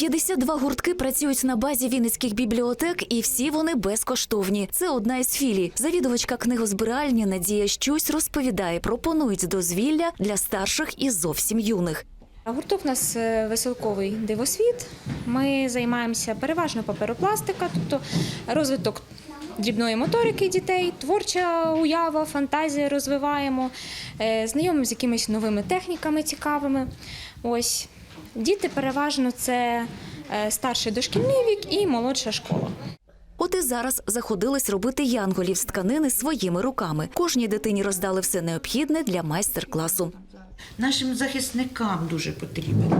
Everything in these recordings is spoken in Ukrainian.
52 гуртки працюють на базі вінницьких бібліотек, і всі вони безкоштовні. Це одна із філій. Завідувачка книгозбиральні Надія Щусь розповідає, пропонують дозвілля для старших і зовсім юних. Гурток у нас е, веселковий дивосвіт. Ми займаємося переважно паперопластика, тобто розвиток дрібної моторики дітей, творча уява, фантазія розвиваємо, е, знайомимо з якимись новими техніками цікавими. Ось діти переважно це е, старший дошкільний вік і молодша школа. От і зараз заходились робити янголів з тканини своїми руками. Кожній дитині роздали все необхідне для майстер-класу. Нашим захисникам дуже потрібен.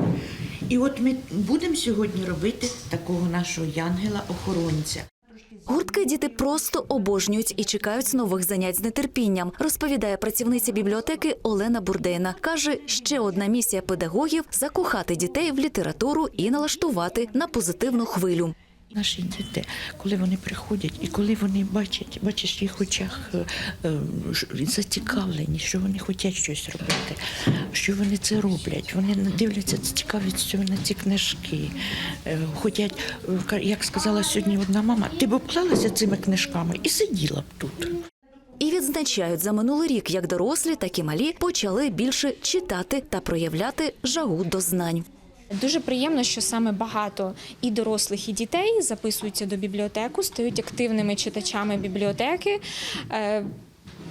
І от ми будемо сьогодні робити такого нашого янгела-охоронця. Гуртки діти просто обожнюють і чекають нових занять з нетерпінням, розповідає працівниця бібліотеки Олена Бурдейна. Каже, ще одна місія педагогів закохати дітей в літературу і налаштувати на позитивну хвилю. Наші діти, коли вони приходять і коли вони бачать, бачиш в їх очах е, е, зацікавлені, що вони хочуть щось робити, що вони це роблять. Вони дивляться цікавістю на ці книжки. Е, Хотять, як сказала сьогодні одна мама, ти б обклалася цими книжками і сиділа б тут. І відзначають за минулий рік, як дорослі, так і малі почали більше читати та проявляти жагу до знань. Дуже приємно, що саме багато і дорослих, і дітей записуються до бібліотеку, стають активними читачами бібліотеки. е,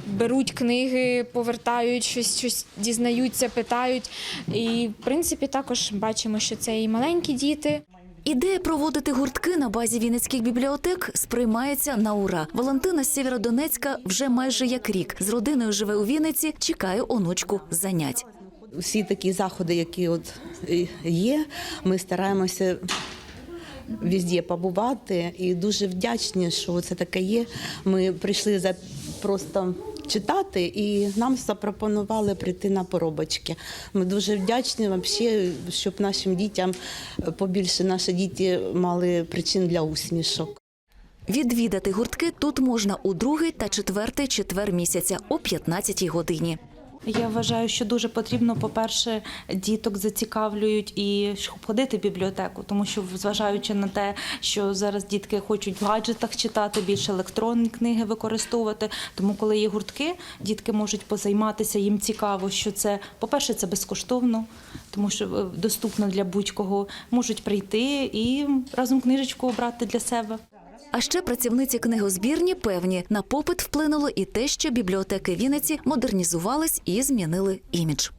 Беруть книги, повертають щось, щось дізнаються, питають. І в принципі також бачимо, що це і маленькі діти. Ідея проводити гуртки на базі вінницьких бібліотек сприймається на ура. Валентина з Сєвєродонецька вже майже як рік з родиною живе у Вінниці, чекає онучку занять. Всі такі заходи, які от е, є, ми стараємося везде побувати і дуже вдячні, що це таке є. Ми прийшли за просто читати, і нам запропонували прийти на поробочки. Ми дуже вдячні вообще, щоб нашим дітям побільше наші діти мали причин для усмішок. Відвідати гуртки тут можна у другий та четвертий четвер місяця о 15-й годині. Я вважаю, що дуже потрібно, по-перше, діток зацікавлюють і ходити в бібліотеку, тому що, зважаючи на те, що зараз дітки хочуть в гаджетах читати, більше електронні книги використовувати. Тому, коли є гуртки, дітки можуть позайматися, їм цікаво, що це, по-перше, це безкоштовно, тому що е, доступно для будь-кого. Можуть прийти і разом книжечку обрати для себе. А ще працівниці книгозбірні певні на попит вплинуло і те, що бібліотеки Вінниці модернізувались і змінили імідж.